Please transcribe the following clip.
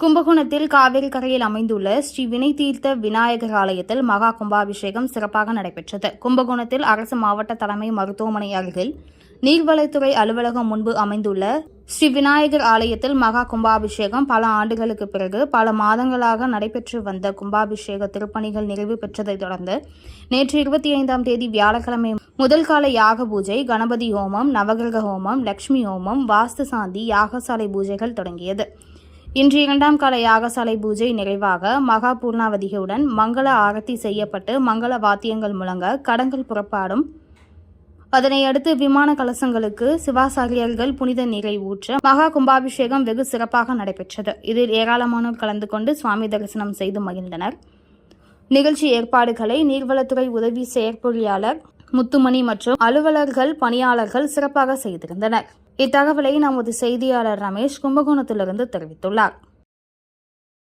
கும்பகோணத்தில் காவிரி கரையில் அமைந்துள்ள ஸ்ரீ வினை தீர்த்த விநாயகர் ஆலயத்தில் மகா கும்பாபிஷேகம் சிறப்பாக நடைபெற்றது. கும்பகோணத்தில் அரசு மாவட்ட தலைமை மருத்துவமனை அருகில் நீர்வளத்துறை அலுவலகம் முன்பு அமைந்துள்ள ஸ்ரீ விநாயகர் ஆலயத்தில் மகா கும்பாபிஷேகம் பல ஆண்டுகளுக்கு பிறகு பல மாதங்களாக நடைபெற்று வந்த கும்பாபிஷேக திருப்பணிகள் நிறைவு பெற்றதைத் தொடர்ந்து நேற்று இருபத்தி ஐந்தாம் தேதி வியாழக்கிழமை முதல் கால யாக பூஜை கணபதி ஹோமம் நவகிரக ஹோமம் லட்சுமி ஹோமம் வாஸ்து சாந்தி யாகசாலை பூஜைகள் தொடங்கியது. இன்று இரண்டாம் கால யாகசாலை பூஜை நிறைவாக மகா பூர்ணாவதிகளுடன் மங்கள ஆரத்தி செய்யப்பட்டு மங்கள வாத்தியங்கள் முழங்க கடங்கள் புறப்பாடும். அதனை அடுத்து விமான கலசங்களுக்கு சிவாசாரியர்கள் புனித நீரை ஊற்ற மகா கும்பாபிஷேகம் வெகு சிறப்பாக நடைபெற்றது. இதில் ஏராளமானோர் கலந்து கொண்டு சுவாமி தரிசனம் செய்து மகிழ்ந்தனர். நிகழ்ச்சி ஏற்பாடுகளை நீர்வளத்துறை உதவி செயற்பொறியாளர் முத்துமணி மற்றும் அலுவலர்கள் பணியாளர்கள் சிறப்பாக செய்திருந்தனர். இத்தகவலை நமது செய்தியாளர் ரமேஷ் கும்பகோணத்திலிருந்து தெரிவித்துள்ளார்.